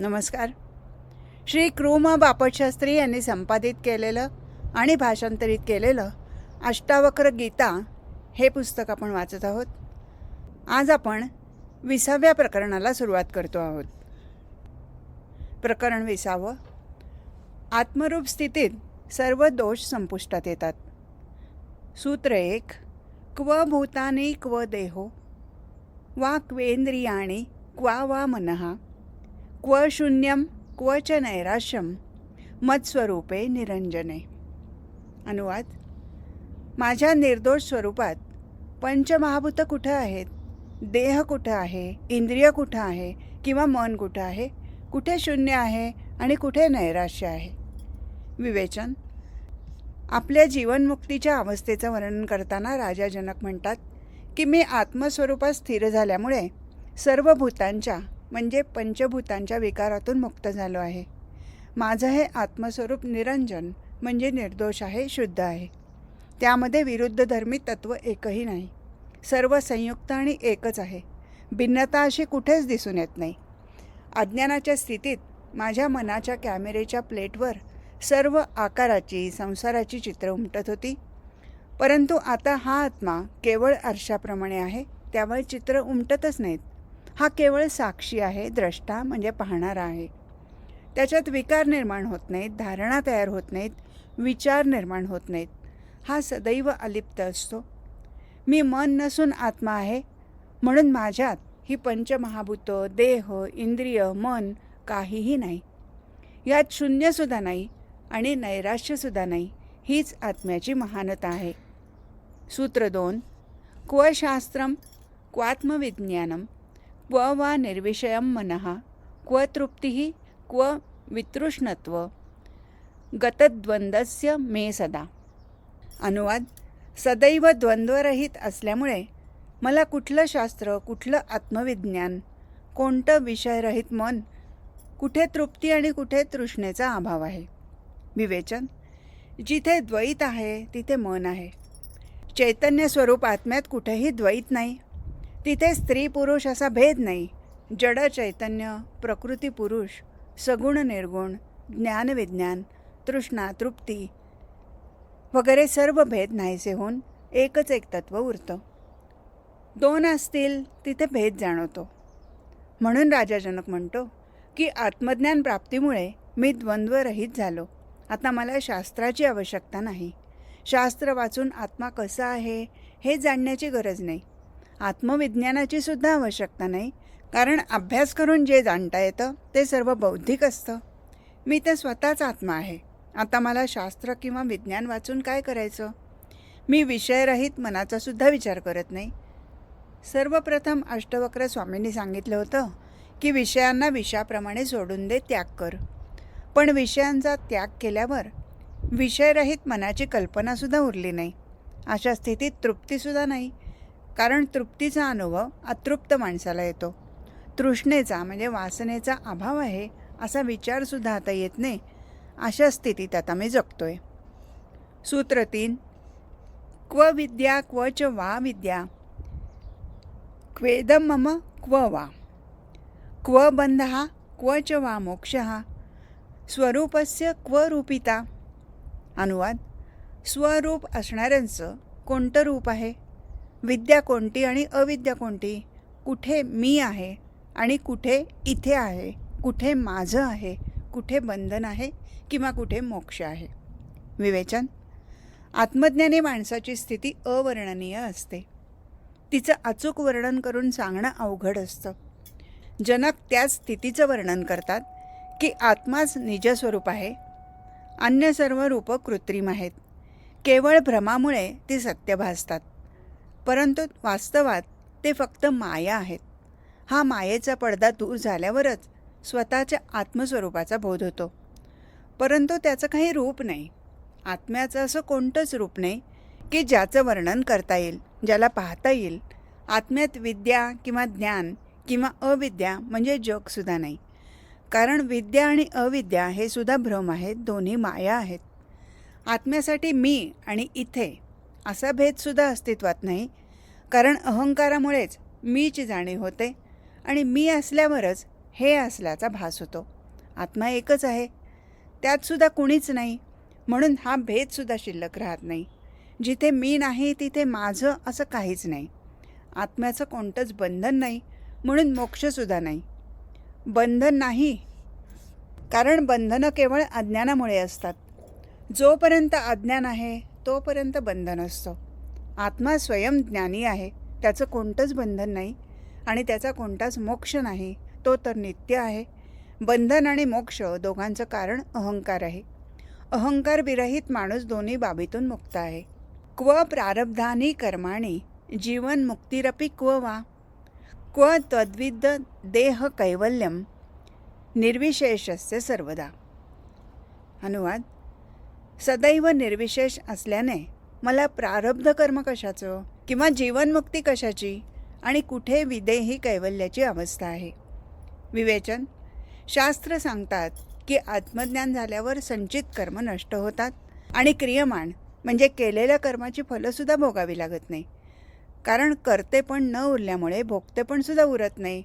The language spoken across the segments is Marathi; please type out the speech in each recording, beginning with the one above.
नमस्कार. श्री क्रूम बापटशास्त्री यांनी संपादित केलेलं आणि भाषांतरित केलेलं अष्टावक्र गीता हे पुस्तक आपण वाचत आहोत. आज आपण विसाव्या प्रकरणाला सुरुवात करतो आहोत. प्रकरण विसावं. आत्मरूप स्थितीत सर्व दोष संपुष्टात येतात. सूत्र एक क्व भूतानी क्व देहो वा क्वेंद्रियाणी क्वा वा मनहा क्व शून्यम क्व च नैराश्यम मत्स्वरूपे निरंजने अनुवाद माझ्या निर्दोष स्वरूपात पंचमहाभूत कुठं आहेत? देह कुठं आहे? इंद्रिय कुठं आहे? किंवा मन कुठं आहे? कुठे शून्य आहे आणि कुठे नैराश्य आहे? विवेचन आपल्या जीवनमुक्तीच्या अवस्थेचं वर्णन करताना राजा जनक म्हणतात की मी आत्मस्वरूपात स्थिर झाल्यामुळे सर्व भूतांच्या म्हणजे पंचभूतांच्या विकारातून मुक्त झालो आहे. माझं हे आत्मस्वरूप निरंजन म्हणजे निर्दोष आहे शुद्ध आहे. त्यामध्ये विरुद्ध धर्मी तत्व एकही नाही. सर्व संयुक्त आणि एकच आहे. भिन्नता अशी कुठेच दिसून येत नाही. अज्ञानाच्या स्थितीत माझ्या मनाच्या कॅमेरेच्या प्लेटवर सर्व आकाराची संसाराची चित्र उमटत होती. परंतु आता हा आत्मा केवळ आरशाप्रमाणे आहे त्यामुळे चित्र उमटतच नाहीत. हा केवळ साक्षी आहे द्रष्टा म्हणजे पाहणारा आहे. त्याच्यात विकार निर्माण होत नाहीत धारणा तयार होत नाहीत विचार निर्माण होत नाहीत. हा सदैव अलिप्त असतो. मी मन नसून आत्मा आहे म्हणून माझ्यात ही पंचमहाभूत देह इंद्रिय मन काहीही नाही. यात शून्यसुद्धा नाही आणि नैराश्यसुद्धा नाही हीच आत्म्याची महानता आहे. सूत्र दोन. क्वशास्त्रम क्वात्मविज्ञानम. क्व वा निर्विषयम मनः क्व तृप्ती क्व वितृष्णत्व। गतद्वंद्वस्य मे सदा। अनुवाद। सदैव द्वंद्वरहित असल्यामुळे मला कुठलं शास्त्र कुठलं आत्मविज्ञान कोणतं विषयरहित मन कुठे तृप्ती आणि कुठे तृष्णेचा अभाव आहे? विवेचन। जिथे द्वैत आहे तिथे मन आहे। चैतन्य स्वरूप आत्म्यात कुठेही द्वैत नाही. तिथे स्त्री पुरुष असा भेद नाही. जड चैतन्य प्रकृती पुरुष सगुण निर्गुण ज्ञानविज्ञान तृष्णा तृप्ती वगैरे सर्व भेद नाहीसे होऊन एकच एक तत्व उरतं. दोन असतील तिथे भेद जाणवतो. म्हणून राजा जनक म्हणतो की आत्मज्ञान प्राप्तीमुळे मी द्वंद्वरहित झालो. आता मला शास्त्राची आवश्यकता नाही. शास्त्र वाचून आत्मा कसा आहे हे जाणण्याची गरज नाही. आत्मविज्ञानाची सुद्धा आवश्यकता नाही. कारण अभ्यास करून जे जाणता येतं ते सर्व बौद्धिक असतं. मी तर स्वतःच आत्मा आहे. आता मला शास्त्र किंवा विज्ञान वाचून काय करायचं? मी विषयरहित मनाचासुद्धा विचार करत नाही. सर्वप्रथम अष्टवक्र स्वामींनी सांगितलं होतं की विषयांना विषयाप्रमाणे सोडून दे त्याग कर. पण विषयांचा त्याग केल्यावर विषयरहित मनाची कल्पनासुद्धा उरली नाही. अशा स्थितीत तृप्तीसुद्धा नाही. कारण तृप्तीचा अनुभव अतृप्त माणसाला येतो. तृष्णेचा म्हणजे वासनेचा अभाव आहे असा विचारसुद्धा आता येत नाही. अशा स्थितीत आता मी जगतो आहे सूत्र तीन क्व विद्या क्व च वा विद्या. क्वेदम मम क्व वा. क्व बंध क्व च वा मोक्ष. स्वरूपस्य क्व रूपिता. अनुवाद स्वरूप असणाऱ्यांचं कोणतं रूप आहे? विद्या कोणती आणि अविद्या कोणती? कुठे मी आहे आणि कुठे इथे आहे? कुठे माझं आहे? कुठे बंधन आहे किंवा कुठे मोक्ष आहे? विवेचन. आत्मज्ञानी माणसाची स्थिती अवर्णनीय असते. तिचं अचूक वर्णन करून सांगणं अवघड असतं. जनक त्याच स्थितीचं वर्णन करतात की आत्माच निजस्वरूप आहे. अन्य सर्व रूपं कृत्रिम आहेत. केवळ भ्रमामुळे ती सत्य भासतात. परंतु वास्तवात ते फक्त माया आहेत. हा मायेचा पडदा दूर झाल्यावरच स्वतःच्या आत्मस्वरूपाचा बोध होतो. परंतु त्याचं काही रूप नाही. आत्म्याचं असं कोणतंच रूप नाही की ज्याचं वर्णन करता येईल ज्याला पाहता येईल. आत्म्यात विद्या किंवा ज्ञान किंवा अविद्या म्हणजे जगसुद्धा नाही. कारण विद्या आणि अविद्या हे सुद्धा भ्रम आहेत दोन्ही माया आहेत. आत्म्यासाठी मी आणि इथे असा भेदसुद्धा अस्तित्वात नाही कारण अहंकारामुळेच मीची जाणीव होते आणि मी असल्यावरच हे असल्याचा भास होतो. आत्मा एकच आहे. त्यातसुद्धा कुणीच नाही. म्हणून हा भेदसुद्धा शिल्लक राहत नाही. जिथे मी नाही तिथे माझं असं काहीच नाही. आत्म्याचं कोणतंच बंधन नाही. म्हणून मोक्षसुद्धा नाही. बंधन नाही. कारण बंधनं केवळ अज्ञानामुळे असतात. जोपर्यंत अज्ञान आहे तोपर्यंत बंधन असतं. आत्मा स्वयं ज्ञानी आहे त्याचं कोणतंच बंधन नाही आणि त्याचा कोणताच मोक्ष नाही तो तर नित्य आहे. बंधन आणि मोक्ष दोघांचं कारण अहंकार आहे. अहंकार विरहित माणूस दोन्ही बाबीतून मुक्त आहे. क्व प्रारब्धानी कर्माणी जीवन मुक्तिरपी क्व वा? क्व त्वद्विद्ध देह कैवल्यम निर्विशेषस्य सर्वदा. अनुवाद. सदैव निर्विशेष असल्याने मला प्रारब्ध कर्म कशाचं किंवा जीवनमुक्ती कशाची आणि कुठे विदेही कैवल्याची अवस्था आहे. विवेचन. शास्त्र सांगतात की आत्मज्ञान झाल्यावर संचित कर्म नष्ट होतात आणि क्रियमाण म्हणजे केलेल्या कर्माची फलंसुद्धा भोगावी लागत नाही. कारण करते पण न उरल्यामुळे भोगते पण सुद्धा उरत नाही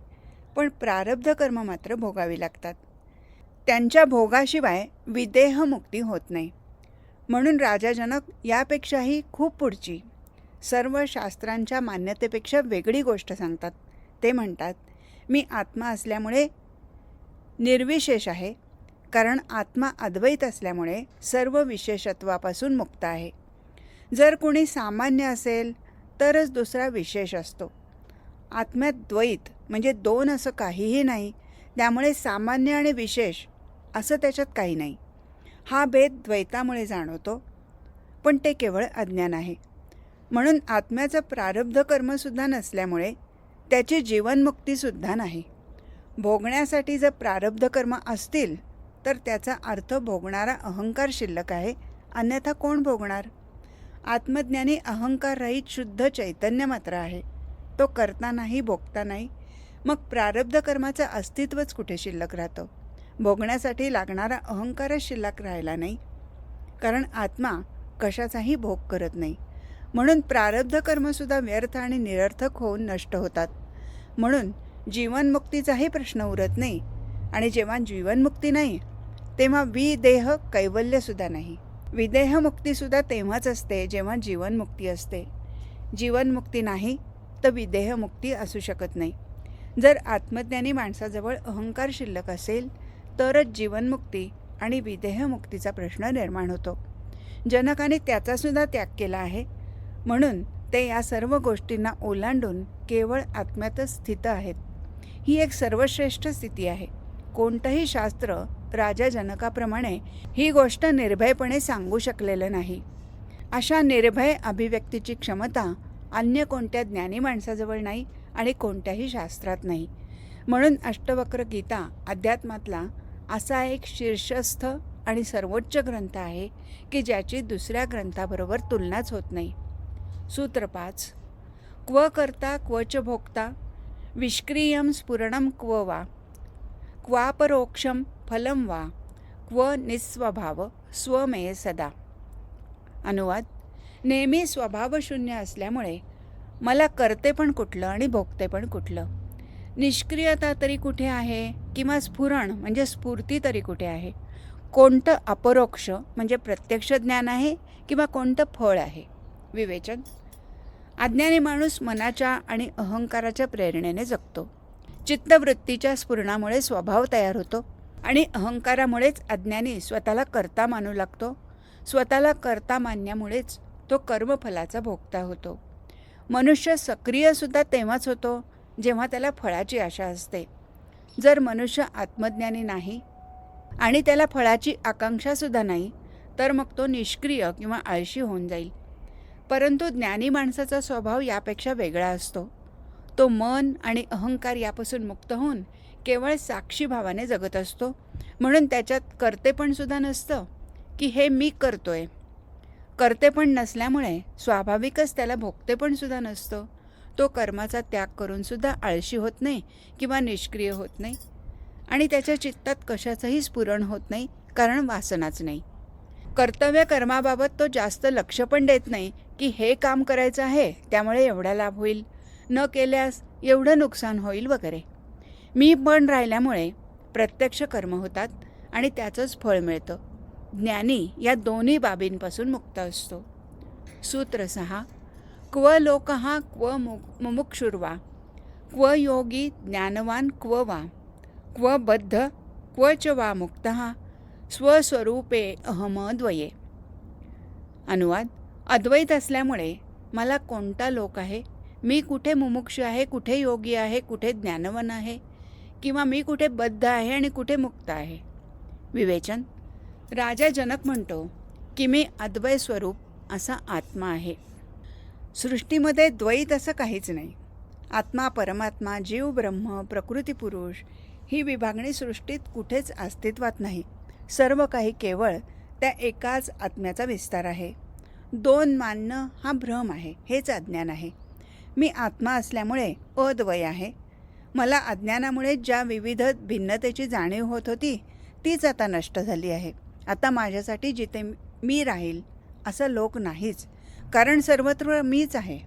पण प्रारब्ध कर्म मात्र भोगावी लागतात. त्यांच्या भोगाशिवाय विदेहमुक्ती होत नाही. म्हणून राजा जनक यापेक्षाही खूप पुढची. सर्व शास्त्रांच्या मान्यतेपेक्षा वेगळी गोष्ट सांगतात. ते म्हणतात मी आत्मा असल्यामुळे निर्विशेष आहे कारण आत्मा अद्वैत असल्यामुळे सर्व विशेषत्वापासून मुक्त आहे. जर कोणी सामान्य असेल तरच दुसरा विशेष असतो. आत्म्यात द्वैत म्हणजे दोन असं काहीही नाही त्यामुळे सामान्य आणि विशेष असं त्याच्यात काही नाही. हा भेद द्वैतामुळे जाणवतो पण ते केवळ अज्ञान आहे. म्हणून आत्म्याचं प्रारब्ध कर्मसुद्धा नसल्यामुळे त्याची जीवनमुक्तीसुद्धा नाही. भोगण्यासाठी जर प्रारब्ध कर्म असतील तर त्याचा अर्थ भोगणारा अहंकार शिल्लक आहे. अन्यथा कोण भोगणार? आत्मज्ञानी अहंकाररहित शुद्ध चैतन्य मात्र आहे. तो करता नाही भोगता नाही. मग प्रारब्ध कर्माचं अस्तित्वच कुठे शिल्लक राहतं? भोगण्यासाठी लागणारा अहंकारच शिल्लक राहिला नाही. कारण आत्मा कशाचाही भोग करत नाही. म्हणून प्रारब्ध कर्मसुद्धा व्यर्थ आणि निरर्थक होऊन नष्ट होतात. म्हणून जीवनमुक्तीचाही प्रश्न उरत नाही आणि जेव्हा जीवनमुक्ती नाही तेव्हा विदेह कैवल्यसुद्धा नाही. विदेहमुक्तीसुद्धा तेव्हाच असते जेव्हा जीवनमुक्ती असते. जीवनमुक्ती नाही तर विदेहमुक्ती असू शकत नाही. जर आत्मज्ञानी माणसाजवळ अहंकार शिल्लक असेल तरच जीवनमुक्ती आणि विदेहमुक्तीचा प्रश्न निर्माण होतो. जनकाने त्याचासुद्धा त्याग केला आहे. म्हणून ते या सर्व गोष्टींना ओलांडून केवळ आत्म्यातच स्थित आहेत. ही एक सर्वश्रेष्ठ स्थिती आहे. कोणतंही शास्त्र राजा जनकाप्रमाणे ही गोष्ट निर्भयपणे सांगू शकलेलं नाही. अशा निर्भय अभिव्यक्तीची क्षमता अन्य कोणत्या ज्ञानी माणसाजवळ नाही आणि कोणत्याही शास्त्रात नाही. म्हणून अष्टवक्र गीता अध्यात्मातला असा एक शीर्षस्थ आणि सर्वोच्च ग्रंथ आहे की ज्याची दुसऱ्या ग्रंथाबरोबर तुलनाच होत नाही. सूत्र पाच. क्व करता क्वच भोक्ता विष्क्रियम स्फुरणम क्व वा. क्वापरोक्षम फलम वा. क्व निस्वभाव स्वमेय सदा. अनुवाद. नेहमी स्वभावशून्य असल्यामुळे मला करते पण कुठलं आणि भोगते पण कुठलं? निष्क्रियता तरी कुठे आहे किंवा स्फुरण म्हणजे स्फूर्ती तरी कुठे आहे? कोणतं अपरोक्ष म्हणजे प्रत्यक्ष ज्ञान आहे किंवा कोणतं फळ आहे? विवेचन. अज्ञानी माणूस मनाच्या आणि अहंकाराच्या प्रेरणेने जगतो. चित्तवृत्तीच्या स्फुरणामुळे स्वभाव तयार होतो आणि अहंकारामुळेच अज्ञानी स्वतःला करता मानू लागतो. स्वतःला करता मानण्यामुळेच तो कर्मफलाचा भोगता होतो. मनुष्य सक्रियसुद्धा तेव्हाच होतो जेव्हा त्याला फळाची आशा असते. जर मनुष्य आत्मज्ञानी नाही आणि त्याला फळाची आकांक्षासुद्धा नाही तर मग तो निष्क्रिय किंवा आळशी होऊन जाईल. परंतु ज्ञानी माणसाचा स्वभाव यापेक्षा वेगळा असतो. तो मन आणि अहंकार यापासून मुक्त होऊन केवळ साक्षीभावाने जगत असतो. म्हणून त्याच्यात करतेपणसुद्धा नसतं की हे मी करतोय. करतेपण नसल्यामुळे स्वाभाविकच त्याला भोगतेपणसुद्धा नसतं. तो कर्माचा त्याग करूनसुद्धा आळशी होत नाही किंवा निष्क्रिय होत नाही. आणि त्याच्या चित्तात कशाचंही स्फुरण होत नाही कारण वासनाच नाही. कर्तव्य कर्माबाबत तो जास्त लक्ष पण देत नाही की हे काम करायचं आहे त्यामुळे एवढा लाभ होईल. न केल्यास एवढं नुकसान होईल वगैरे. मी पण राहिल्यामुळे प्रत्यक्ष कर्म होतात आणि त्याचंच फळ मिळतं. ज्ञानी या दोन्ही बाबींपासून मुक्त असतो. सूत्र सहा क्व लोक क्व मु मुमुक्षुर्वा? क्व योगी ज्ञानवान क्व वा? क्व बद्ध? क्व च वा मुक्त? स्वस्वरूपे अहमद्वये अनुवाद अद्वैत असल्यामुळे मला कोणता लोक आहे? मी कुठे मुमुक्ष आहे कुठे योगी आहे कुठे ज्ञानवान आहे? किंवा मी कुठे बद्ध आहे आणि कुठे मुक्त आहे? विवेचन राजा जनक म्हणतो की मी अद्वय स्वरूप असा आत्मा आहे. सृष्टीमध्ये द्वैत असं काहीच नाही. आत्मा परमात्मा जीव ब्रह्म प्रकृती पुरुष ही विभागणी सृष्टीत कुठेच अस्तित्वात नाही. सर्व काही केवळ त्या एकाच आत्म्याचा विस्तार आहे. दोन मानणं हा भ्रम आहे हेच अज्ञान आहे. मी आत्मा असल्यामुळे अद्वय आहे. मला अज्ञानामुळे ज्या विविध भिन्नतेची जाणीव होत होती तीच आता नष्ट झाली आहे. आता माझ्यासाठी जिथे मी राहील असं लोक नाहीच. कारण सर्वत्र मीच आहे.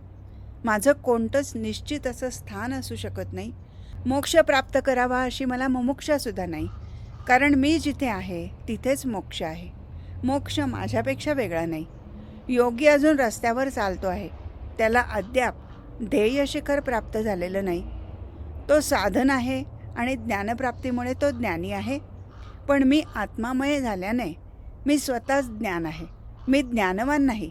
माझं कोणतंच निश्चित असं स्थान असू शकत नाही. मोक्ष प्राप्त करावा अशी मला मुमुक्षासुद्धा नाही. कारण मी जिथे आहे तिथेच मोक्ष आहे. मोक्ष माझ्यापेक्षा वेगळा नाही. योगी अजून रस्त्यावर चालतो आहे. त्याला अद्याप ध्येय शिखर प्राप्त झालेलं नाही. तो साधन आहे आणि ज्ञानप्राप्तीमुळे तो ज्ञानी आहे. पण मी आत्मामय झाल्याने मी स्वतःच ज्ञान आहे. मी ज्ञानवान नाही.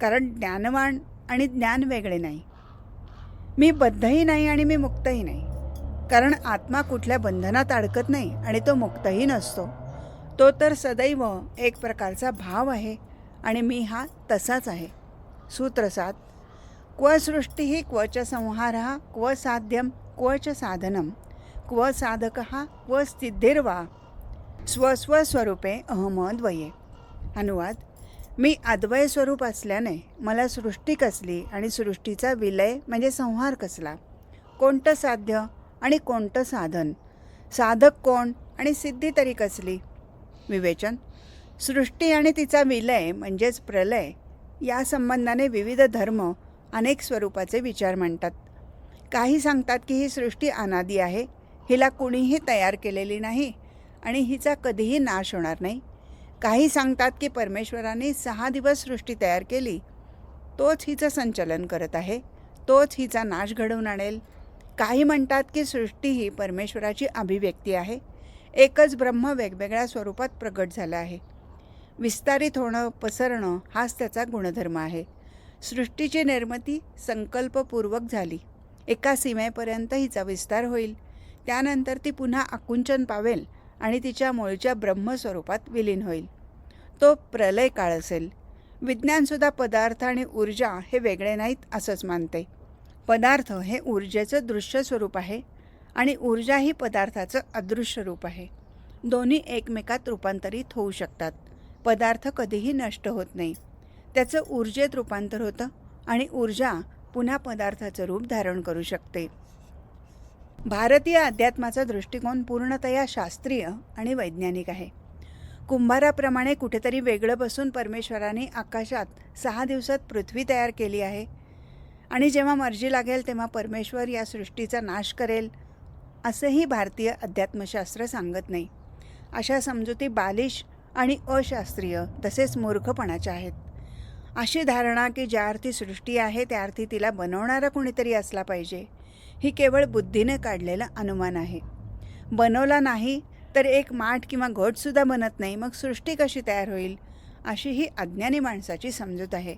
कारण ज्ञानवान आणि ज्ञान वेगळे नाही. मी बद्धही नाही आणि मी मुक्तही नाही. कारण आत्मा कुठल्या बंधनात अडकत नाही आणि तो मुक्तही नसतो. तो तर सदैव एक प्रकारचा भाव आहे आणि मी हा तसाच आहे. सूत्रसात क्वसृष्टी क्व क्वच संहार क्व साध्यम क्वच साधनम क्व साधक क्व स्थिद्धिर्वा स्वस्वस्वरूपे अहमद्वये. अनुवाद मी अद्वय स्वरूप असल्याने मला सृष्टी कसली आणि सृष्टीचा विलय म्हणजे संहार कसला? कोणतं साध्य आणि कोणतं साधन? साधक कोण आणि सिद्धी तरी कसली? विवेचन. सृष्टी आणि तिचा विलय म्हणजेच प्रलय या संबंधाने विविध धर्म अनेक स्वरूपाचे विचार मांडतात काही सांगतात की ही सृष्टी अनादी आहे हिला कुणीही तयार केलेली नाही आणि हिचा कधीही नाश होणार नाही. काही सांगतात की परमेश्वराने सहा दिवस सृष्टी तयार केली. तोच हिचं संचलन करत आहे. तोच हिचा नाश घडवून आणेल. काही म्हणतात की सृष्टी ही परमेश्वराची अभिव्यक्ती आहे. एकच ब्रह्म वेगवेगळ्या स्वरूपात प्रगट झाला आहे. विस्तारित होणं पसरणं हाच त्याचा गुणधर्म आहे. सृष्टीची निर्मिती संकल्पपूर्वक झाली. एका सीमेपर्यंत हिचा विस्तार होईल. त्यानंतर ती पुन्हा आकुंचन पावेल. आणि तिच्या मूळच्या ब्रह्मस्वरूपात विलीन होईल. तो प्रलय काळ असेल. विज्ञानसुद्धा पदार्थ आणि ऊर्जा हे वेगळे नाहीत असंच मानते. पदार्थ हे ऊर्जेचं दृश्य स्वरूप आहे आणि ऊर्जा ही पदार्थाचं अदृश्य रूप आहे. दोन्ही एकमेकात रूपांतरित होऊ शकतात. पदार्थ कधीही नष्ट होत नाही. त्याचं ऊर्जेत रूपांतर होतं आणि ऊर्जा पुन्हा पदार्थाचं रूप धारण करू शकते. भारतीय अध्यात्माचा दृष्टिकोन पूर्णतया शास्त्रीय आणि वैज्ञानिक आहे. कुंभाराप्रमाणे कुठेतरी वेगळं बसून परमेश्वराने आकाशात सहा दिवसात पृथ्वी तयार केली आहे. आणि जेव्हा मर्जी लागेल तेव्हा परमेश्वर या सृष्टीचा नाश करेल असंही भारतीय अध्यात्मशास्त्र सांगत नाही. अशा समजुती बालिश आणि अशास्त्रीय तसेच मूर्खपणाच्या आहेत. अशी धारणा की ज्या अर्थी सृष्टी आहे त्या अर्थी तिला बनवणारा कुणीतरी असला पाहिजे. ही केवळ बुद्धीने काढलेलं अनुमान आहे. बनवला नाही तर एक माठ किंवा घटसुद्धा बनत नाही मग सृष्टी कशी तयार होईल? अशी ही अज्ञानी माणसाची समजूत आहे.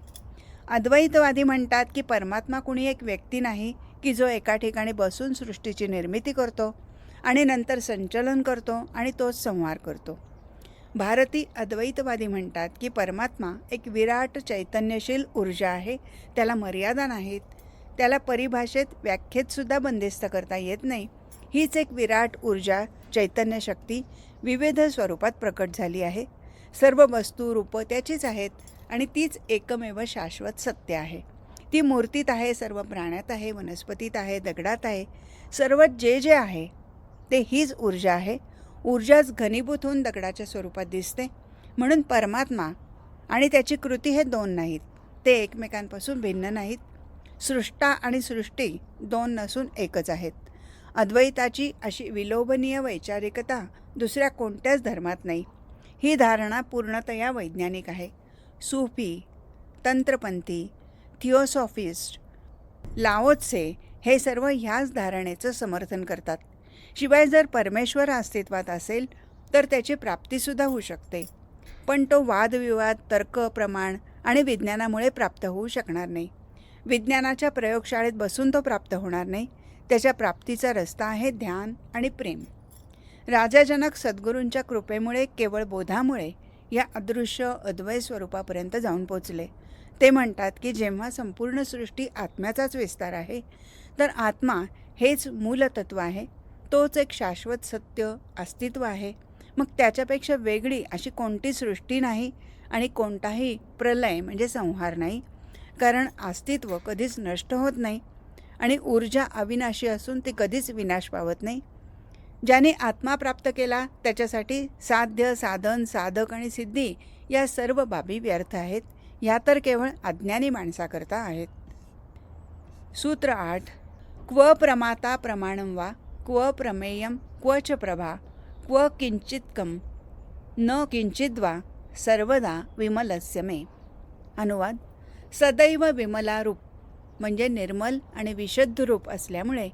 अद्वैतवादी म्हणतात की परमात्मा कुणी एक व्यक्ती नाही की जो एका ठिकाणी बसून सृष्टीची निर्मिती करतो आणि नंतर संचलन करतो आणि तोच संहार करतो. भारती अद्वैतवादी म्हणतात की परमात्मा एक विराट चैतन्यशील ऊर्जा आहे त्याला मर्यादा नाहीत त्याला परिभाषेत व्याख्येतसुद्धा बंदिस्त करता येत नाही. हीच एक विराट ऊर्जा चैतन्य शक्ती विविध स्वरूपात प्रकट झाली आहे. सर्व वस्तू रूपं त्याचीच आहेत आणि तीच एकमेव शाश्वत सत्य आहे. ती मूर्तीत आहे सर्व प्राण्यात आहे वनस्पतीत आहे दगडात आहे सर्व जे जे आहे ते हीच ऊर्जा आहे. ऊर्जाच घनीभूत होऊन दगडाच्या स्वरूपात दिसते. म्हणून परमात्मा आणि त्याची कृती हे दोन नाहीत. ते एकमेकांपासून भिन्न नाहीत. सृष्टा आणि सृष्टी दोन नसून एकच आहेत. अद्वैताची अशी विलोभनीय वैचारिकता दुसऱ्या कोणत्याच धर्मात नाही. ही धारणा पूर्णतया वैज्ञानिक आहे. सूफी तंत्रपंथी थिओसॉफिस्ट लाओत्से हे सर्व ह्याच धारणेचं समर्थन करतात. शिवाय जर परमेश्वर अस्तित्वात असेल तर त्याची प्राप्तीसुद्धा होऊ शकते. पण तो वादविवाद तर्क प्रमाण आणि विज्ञानामुळे प्राप्त होऊ शकणार नाही. विज्ञानाच्या प्रयोगशाळेत बसून तो प्राप्त होणार नाही. त्याच्या प्राप्तीचा रस्ता आहे ध्यान आणि प्रेम. राजाजनक सद्गुरूंच्या कृपेमुळे केवळ बोधामुळे या अदृश्य अद्वय स्वरूपापर्यंत जाऊन पोचले. ते म्हणतात की जेव्हा संपूर्ण सृष्टी आत्म्याचाच विस्तार आहे तर आत्मा हेच मूलतत्व आहे. तोच एक शाश्वत सत्य अस्तित्व आहे. मग त्याच्यापेक्षा वेगळी अशी कोणती सृष्टी नाही आणि कोणताही प्रलय म्हणजे संहार नाही? कारण अस्तित्व कधीच नष्ट होत नाही आणि ऊर्जा अविनाशी असून ती कधीच विनाश पावत नाही. ज्याने आत्मा प्राप्त केला त्याच्यासाठी साध्य साधन साधक आणि सिद्धी या सर्व बाबी व्यर्थ आहेत. ह्या तर केवळ अज्ञानी माणसाकरता आहेत. सूत्र आठ. क्व प्रमाता प्रमाणं वा क्व प्रमेयं क्व च प्रभा क्व किंचितकम न किंचिद्वा सर्वदा विमलस्य मे. अनुवाद सदैव विमला रूप म्हणजे निर्मल आणि विशुद्ध रूप असल्यामुळे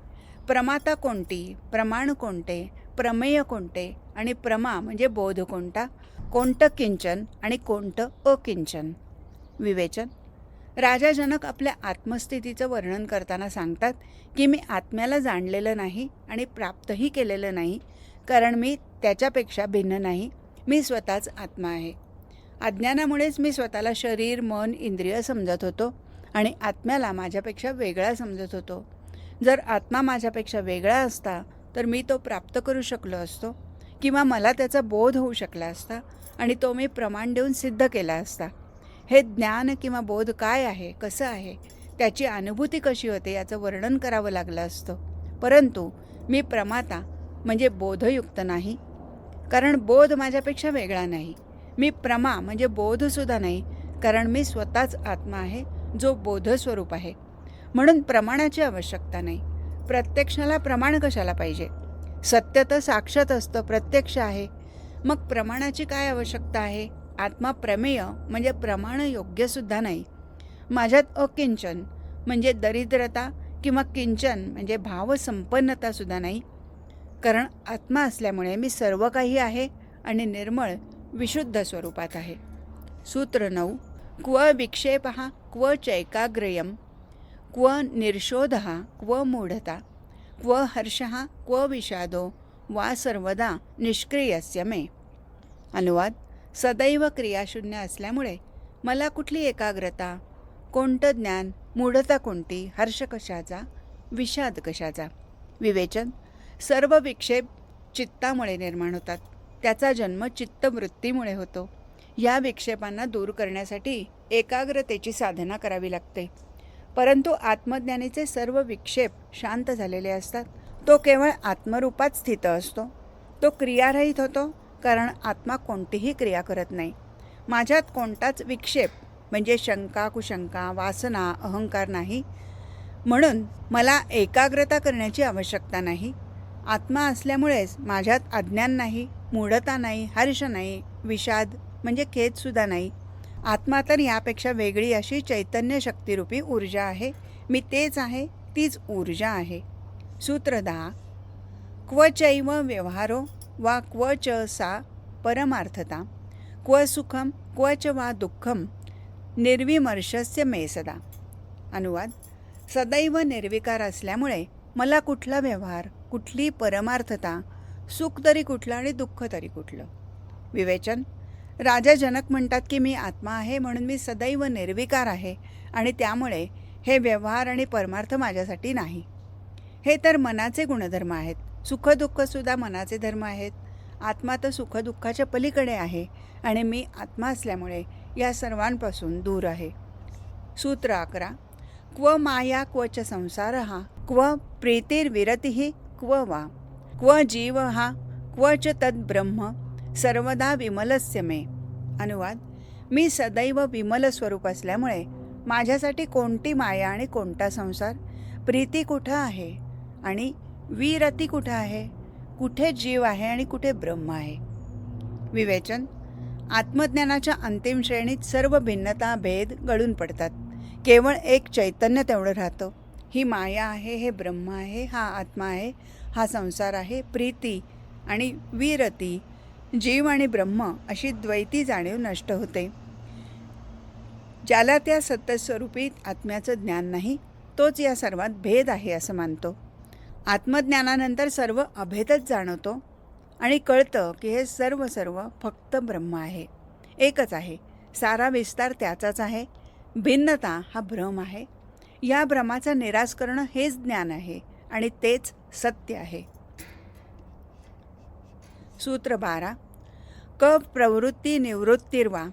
प्रमाता कोणती प्रमाण कोणते प्रमेय कोणते आणि प्रमा म्हणजे बोध कोणता कोणतं किंचन आणि कोणतं अकिंचन? विवेचन. राजा जनक आपल्या आत्मस्थितीचं वर्णन करताना सांगतात की मी आत्म्याला जाणलेलं नाही आणि प्राप्तही केलेलं नाही कारण मी त्याच्यापेक्षा भिन्न नाही मी स्वतःच आत्मा आहे. अज्ञानामुळेच मी स्वतःला शरीर मन इंद्रिय समजत होतो आणि आत्म्याला माझ्यापेक्षा वेगळा समजत होतो. जर आत्मा माझ्यापेक्षा वेगळा असता तर मी तो प्राप्त करू शकलो असतो किंवा मला त्याचा बोध होऊ शकला असता आणि तो मी प्रमाण देऊन सिद्ध केला असता. हे ज्ञान किंवा बोध काय आहे कसं आहे त्याची अनुभूती कशी होते याचं वर्णन करावं लागलं असतं. परंतु मी प्रमाता म्हणजे बोधयुक्त नाही. कारण बोध माझ्यापेक्षा वेगळा नाही. मी प्रमा म्हणजे बोधसुद्धा नाही कारण मी स्वतःच आत्मा आहे जो बोधस्वरूप आहे. म्हणून प्रमाणाची आवश्यकता नाही. प्रत्यक्षाला प्रमाण कशाला पाहिजे? सत्य तर साक्षात असतं प्रत्यक्ष आहे. मग प्रमाणाची काय आवश्यकता आहे? आत्मा प्रमेय म्हणजे प्रमाण योग्यसुद्धा नाही. माझ्यात अकिंचन म्हणजे दरिद्रता किंवा किंचन म्हणजे भावसंपन्नतासुद्धा नाही. कारण आत्मा असल्यामुळे मी सर्व काही आहे आणि निर्मळ विशुद्ध स्वरूपात आहे. सूत्र नऊ क्व विक्षेप क्व चैकाग्रयम क्व निर्शोध क्व मूढता क्व हर्ष क्व विषादो वा सर्वदा निष्क्रियस्य मे. अनुवाद सदैव क्रियाशून्य असल्यामुळे मला कुठली एकाग्रता? कोणतं ज्ञान? मूढता कोणती? हर्ष कशाचा? विषाद कशाचा? विवेचन सर्व विक्षेप चित्तामुळे निर्माण होतात. त्याचा जन्म चित्तवृत्तीमुळे होतो. या विक्षेपांना दूर करण्यासाठी एकाग्रतेची साधना करावी लागते. परंतु आत्मज्ञानीचे सर्व विक्षेप शांत झालेले असतात. तो केवळ आत्मरूपात स्थित असतो. तो क्रियारहित होतो कारण आत्मा कोणतीही क्रिया करत नाही. माझ्यात कोणताच विक्षेप म्हणजे शंका कुशंका वासना अहंकार नाही. म्हणून मला एकाग्रता करण्याची आवश्यकता नाही. आत्मा असल्यामुळेच माझ्यात अज्ञान नाही. मूढता नाही हर्ष नाही विषाद म्हणजे खेदसुद्धा नाही. आत्मा तर यापेक्षा वेगळी अशी चैतन्य शक्तिरूपी ऊर्जा आहे. मी तेच आहे तीच ऊर्जा आहे. सूत्रदा क्वचैव क्व चैव व्यवहारो वा क्व च सा परमार्थता. क्व सुखम क्व च वा दुःखम निर्विमर्शस्य मे सदा. अनुवाद. सदैव निर्विकार असल्यामुळे मला कुठला व्यवहार कुठली परमार्थता सुख तरी कुठलं आणि दुःख तरी कुठलं? विवेचन. राजा जनक म्हणतात की मी आत्मा आहे म्हणून मी सदैव निर्विकार आहे आणि त्यामुळे हे व्यवहार आणि परमार्थ माझ्यासाठी नाही. हे तर मनाचे गुणधर्म आहेत. सुखदुःखसुद्धा मनाचे धर्म आहेत. आत्मा तर सुखदुःखाच्या पलीकडे आहे आणि मी आत्मा असल्यामुळे या सर्वांपासून दूर आहे. सूत्र अकरा. क्व माया क्व च संसार हा क्व प्रीतिर्विरतिः क्व वा क्व जीव हा क्व च तद्ब्रह्म सर्वदा विमलस्य मे. अनुवाद. मी सदैव विमल स्वरूप असल्यामुळे माझ्यासाठी कोणती माया आणि कोणता संसार? प्रीती कुठं आहे? आणि वीरती कुठं आहे? कुठे जीव आहे आणि कुठे ब्रह्म आहे? विवेचन. आत्मज्ञानाच्या अंतिम श्रेणीत सर्व भिन्नता भेद गळून पडतात. केवळ एक चैतन्य तेवढं राहतं. ही माया आहे हे ब्रह्म आहे हा आत्मा आहे हा संसार आहे प्रीती आणि वीरती जीव आणि ब्रह्म अशी द्वैती जाणीव नष्ट होते. ज्याला त्या सत्यस्वरूपी आत्म्याचं ज्ञान नाही तोच या सर्वात भेद आहे असं मानतो. आत्मज्ञानानंतर सर्व अभेदच जाणवतो आणि कळतं की हे सर्व सर्व फक्त ब्रह्म आहे एकच आहे सारा विस्तार त्याचाच आहे भिन्नता हा भ्रम आहे. या भ्रमाचा निराश करणं हेच ज्ञान आहे. आणि तेच सत्य आहे. सूत्र बारा. क प्रवृत्ती निवृत्तीर्वा.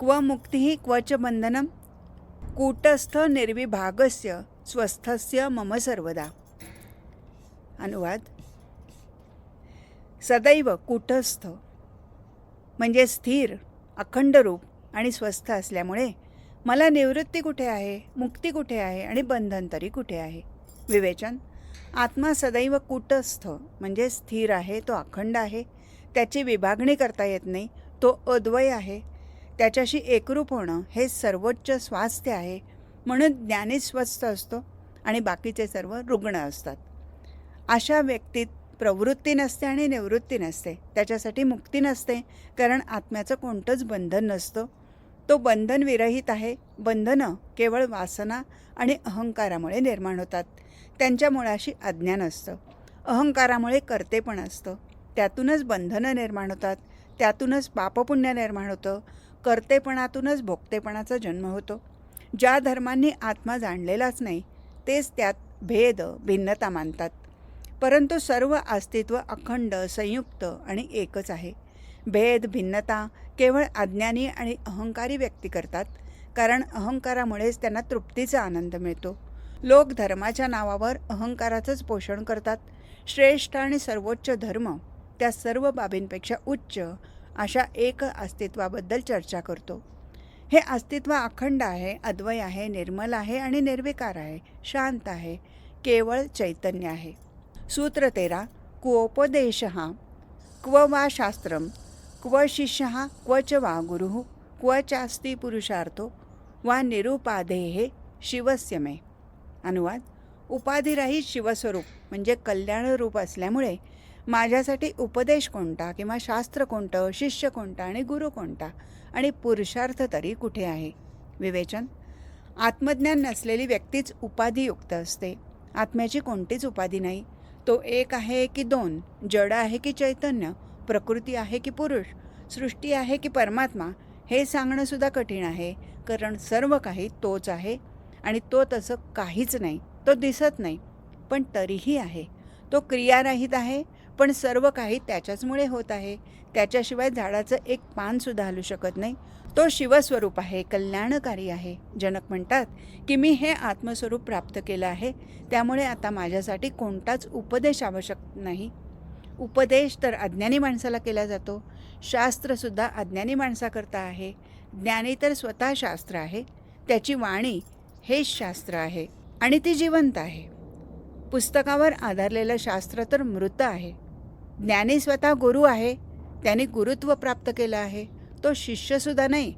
क्व मुक्ती क्व च बंधनम कूटस्थ निर्विभागस्य स्वस्थस्य मम सर्वदा. अनुवाद. सदैव कूटस्थ. म्हणजे स्थिर अखंड रूप आणि स्वस्थ असल्यामुळे मला निवृत्ती कुठे आहे मुक्ती कुठे आहे आणि बंधन तरी कुठे आहे? विवेचन. आत्मा सदैव कूटस्थ म्हणजे स्थिर आहे तो अखंड आहे त्याची विभागणी करता येत नाही तो अद्वय आहे. त्याच्याशी एकरूप होणं हे सर्वोच्च स्वास्थ्य आहे. म्हणून ज्ञानी स्वस्थ असतो आणि बाकीचे सर्व रुग्ण असतात. अशा व्यक्तीत प्रवृत्ती नसते आणि निवृत्ती नसते. त्याच्यासाठी मुक्ती नसते कारण आत्म्याचं कोणतंच बंधन नसतं. तो बंधन विरहित आहे. बंधनं केवळ वासना आणि अहंकारामुळे निर्माण होतात. त्यांच्या मुळाशी अज्ञान असतं. अहंकारामुळे कर्तेपण असतं. त्यातूनच बंधनं निर्माण होतात. त्यातूनच पापपुण्य निर्माण होतं. कर्तेपणातूनच भोगतेपणाचा जन्म होतो. ज्या धर्मांनी आत्मा जाणलेलाच नाही तेच त्यात भेद भिन्नता मानतात. परंतु सर्व अस्तित्व अखंड संयुक्त आणि एकच आहे. भेद भिन्नता केवळ अज्ञानी आणि अहंकारी व्यक्ती करतात कारण अहंकारामुळेच त्यांना तृप्तीचा आनंद मिळतो. लोक धर्माच्या नावावर अहंकाराचंच पोषण करतात. श्रेष्ठ आणि सर्वोच्च धर्म त्या सर्व बाबींपेक्षा उच्च अशा एक अस्तित्वाबद्दल चर्चा करतो. हे अस्तित्व अखंड आहे अद्वय आहे निर्मल आहे आणि निर्विकार आहे शांत आहे केवळ चैतन्य आहे. सूत्र तेरा क्वोपदेश क्व वा शास्त्रम क्व शिष्य क्व च वा गुरु क्व चास्ती पुरुषार्थो वा निरुपाधेहे शिवस्य मे। अनुवाद उपाधिराही शिवस्वरूप म्हणजे कल्याणरूप असल्यामुळे माझ्यासाठी उपदेश कोणता किंवा शास्त्र कोणतं शिष्य कोणता आणि गुरु कोणता आणि पुरुषार्थ तरी कुठे आहे? विवेचन. आत्मज्ञान नसलेली व्यक्तीच उपाधियुक्त असते. आत्म्याची कोणतीच उपाधी नाही. तो एक आहे की दोन जड आहे की चैतन्य प्रकृती आहे की पुरुष सृष्टी आहे की परमात्मा हे सांगणंसुद्धा कठीण आहे कारण सर्व काही तोच आहे. आणि तो तसं काहीच नाही तो दिसत नाही पण तरीही आहे. तो क्रियारहित आहे पण सर्व काही त्याच्याचमुळे होत आहे. त्याच्याशिवाय झाडाचं एक पानसुद्धा हलू शकत नाही. तो शिवस्वरूप आहे कल्याणकारी आहे. जनक म्हणतात की मी हे आत्मस्वरूप प्राप्त केलं आहे त्यामुळे आता माझ्यासाठी कोणताच उपदेश आवश्यक नाही. उपदेश तर अज्ञानी माणसाला केला जातो. शास्त्रसुद्धा अज्ञानी माणसाकरता आहे. ज्ञानी तर स्वतः शास्त्र आहे. त्याची वाणी हेच शास्त्र आहे आणि ती जिवंत आहे. पुस्तकावर आधारलेलं शास्त्र तर मृत आहे. ज्ञानी स्वतः गुरु आहे त्याने गुरुत्व प्राप्त केलं आहे तो शिष्यसुद्धा नाही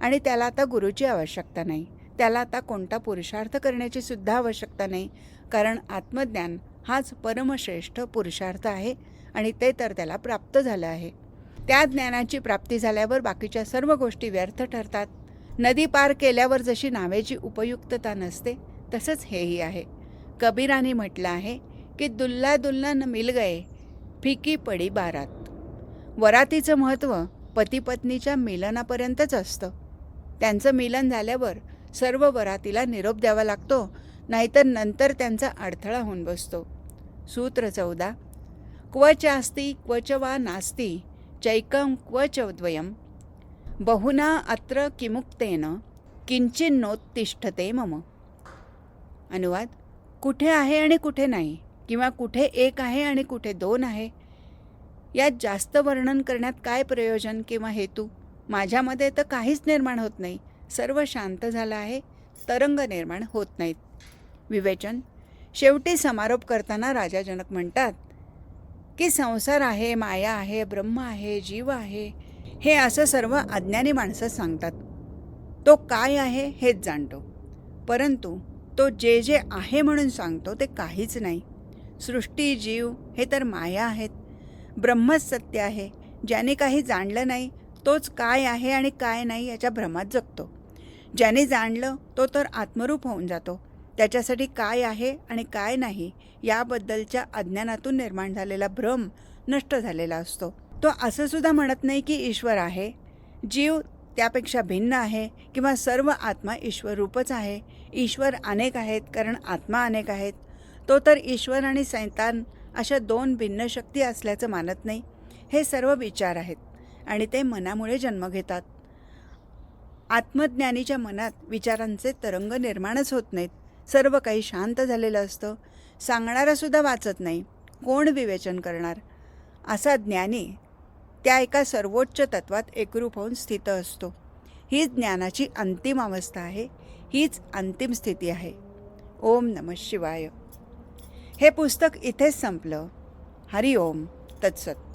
आणि त्याला आता गुरुची आवश्यकता नाही. त्याला आता कोणता पुरुषार्थ करण्याची सुद्धा आवश्यकता नाही कारण आत्मज्ञान हाच परमश्रेष्ठ पुरुषार्थ आहे आणि ते तर त्याला प्राप्त झालं आहे. त्या ज्ञानाची प्राप्ती झाल्यावर बाकीच्या सर्व गोष्टी व्यर्थ ठरतात. नदी पार केल्यावर जशी नावेची उपयुक्तता नसते तसंच हेही आहे. कबीराने म्हटलं आहे की दुल्ला दुल्हन मिल गये फिकी पडी बारात. वरातीचं महत्त्व पतीपत्नीच्या मिलनापर्यंतच असतं. त्यांचं मिलन झाल्यावर सर्व वरातीला निरोप द्यावा लागतो नाहीतर नंतर त्यांचा अडथळा होऊन बसतो. सूत्र चौदा. क्वच आस्ती क्वच वा नास्ति चैकं क्वच द्वयं बहुना अत्र किमुक्तेन किंचिन्नोत्तिष्ठते मम. अनुवाद कुठे आहे आणि कुठे नाही किंवा कुठे एक आहे आणि कुठे दोन आहे यात जास्त वर्णन करण्यात काय प्रयोजन किंवा हेतू? माझ्यामध्ये तर काहीच निर्माण होत नाही. सर्व शांत झालं आहे तरंग निर्माण होत नाहीत. विवेचन शेवटी समारोप करताना राजा जनक म्हणतात की संसार आहे माया आहे ब्रह्म आहे जीव आहे हे असं सर्व अज्ञानी माणसं सांगतात. तो काय आहे हेच जाणतो. परंतु तो जे जे आहे म्हणून सांगतो ते काहीच नाही. सृष्टी जीव हे तर माया आहेत. ब्रह्मच सत्य आहे. ज्याने काही जाणलं नाही तोच काय आहे आणि काय नाही याच्या भ्रमात जगतो. ज्याने जाणलं तो तर आत्मरूप होऊन जातो. त्याच्यासाठी काय आहे आणि काय नाही याबद्दलच्या अज्ञानातून निर्माण झालेला भ्रम नष्ट झालेला असतो. तो असं सुद्धा म्हणत नाही की ईश्वर आहे. जीव त्यापेक्षा भिन्न आहे किंवा सर्व आत्मा ईश्वररूपच आहे. ईश्वर अनेक आहेत कारण आत्मा अनेक आहेत. तो तर ईश्वर आणि सैतान अशा दोन भिन्न शक्ती असल्याचं मानत नाही. हे सर्व विचार आहेत आणि ते मनामुळे जन्म घेतात. आत्मज्ञानीच्या मनात विचारांचे तरंग निर्माणच होत नाहीत. सर्व काही शांत झालेलं असतं. सांगणारासुद्धा वाचत नाही. कोण विवेचन करणार? असा ज्ञानी त्या एका सर्वोच्च तत्वात एकरूप होऊन स्थित असतो. ही ज्ञानाची अंतिम अवस्था आहे. हीच अंतिम स्थिती आहे. ओम नम शिवाय. हे पुस्तक इथेच संपलं. हरिओम तत्सत.